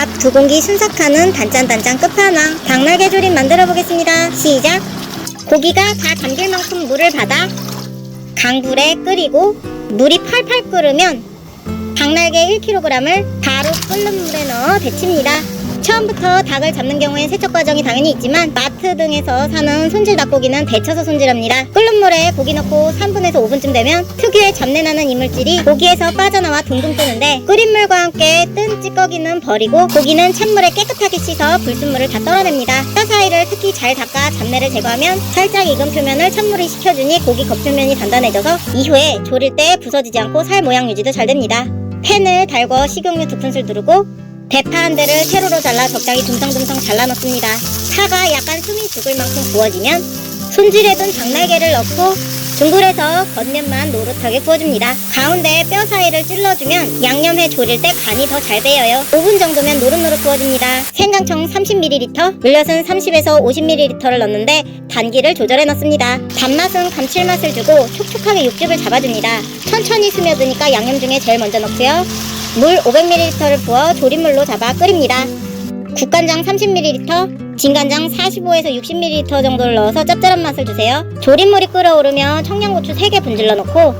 밥 두 공기 순삭하는 단짠단짠 끝판왕 닭날개 조림 만들어 보겠습니다. 시작! 고기가 다 잠길 만큼 물을 받아 강불에 끓이고 물이 팔팔 끓으면 닭날개 1kg을 바로 끓는 물에 넣어 데칩니다. 처음부터 닭을 잡는 경우엔 세척 과정이 당연히 있지만 마트 등에서 사는 손질 닭고기는 데쳐서 손질합니다. 끓는 물에 고기 넣고 3분에서 5분쯤 되면 특유의 잡내나는 이물질이 고기에서 빠져나와 둥둥 뜨는데 끓인 물과 함께 뜬 찌꺼기는 버리고 고기는 찬물에 깨끗하게 씻어 불순물을 다 떨어냅니다. 뼈 사이를 특히 잘 닦아 잡내를 제거하면 살짝 익은 표면을 찬물이 식혀주니 고기 겉표면이 단단해져서 이후에 조릴 때 부서지지 않고 살 모양 유지도 잘 됩니다. 팬을 달궈 식용유 두 큰술 두르고 대파 한 대를 세로로 잘라 적당히 듬성듬성 잘라 넣습니다. 파가 약간 숨이 죽을 만큼 구워지면 손질해둔 닭날개를 넣고 중불에서 겉면만 노릇하게 구워줍니다. 가운데 뼈 사이를 찔러주면 양념해 조릴 때 간이 더 잘 배어요. 5분 정도면 노릇노릇 구워집니다. 생강청 30ml, 물엿은 30에서 50ml를 넣는데 단기를 조절해 넣습니다. 단맛은 감칠맛을 주고 촉촉하게 육즙을 잡아줍니다. 천천히 스며드니까 양념 중에 제일 먼저 넣고요. 물 500ml를 부어 조림물로 잡아 끓입니다. 국간장 30ml, 진간장 45에서 60ml 정도를 넣어서 짭짤한 맛을 주세요. 조림물이 끓어오르면 청양고추 3개 분질러 넣고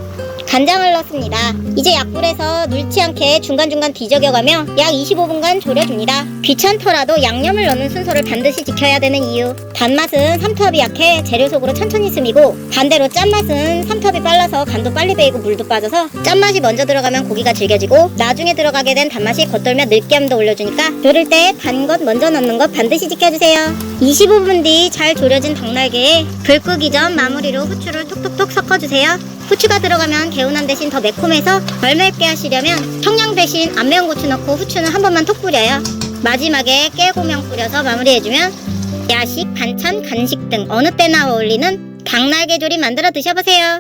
간장을 넣습니다. 이제 약불에서 눌지 않게 중간중간 뒤적여가며 약 25분간 졸여줍니다. 귀찮더라도 양념을 넣는 순서를 반드시 지켜야 되는 이유. 단맛은 삼투압이 약해 재료 속으로 천천히 스미고 반대로 짠맛은 삼투압이 빨라서 간도 빨리 배이고 물도 빠져서 짠맛이 먼저 들어가면 고기가 질겨지고 나중에 들어가게 된 단맛이 겉돌며 느끼함도 올려주니까 조릴 때단것 먼저 넣는 것 반드시 지켜주세요. 25분 뒤 잘 졸여진 닭날개에 불 끄기 전 마무리로 후추를 톡톡톡 섞어주세요. 후추가 들어가면 개운함 대신 더 매콤해서 덜 맵게 하시려면 청양 대신 안 매운 고추 넣고 후추는 한 번만 톡 뿌려요. 마지막에 깨고명 뿌려서 마무리해주면 야식, 반찬, 간식 등 어느 때나 어울리는 닭날개 조림 만들어 드셔보세요.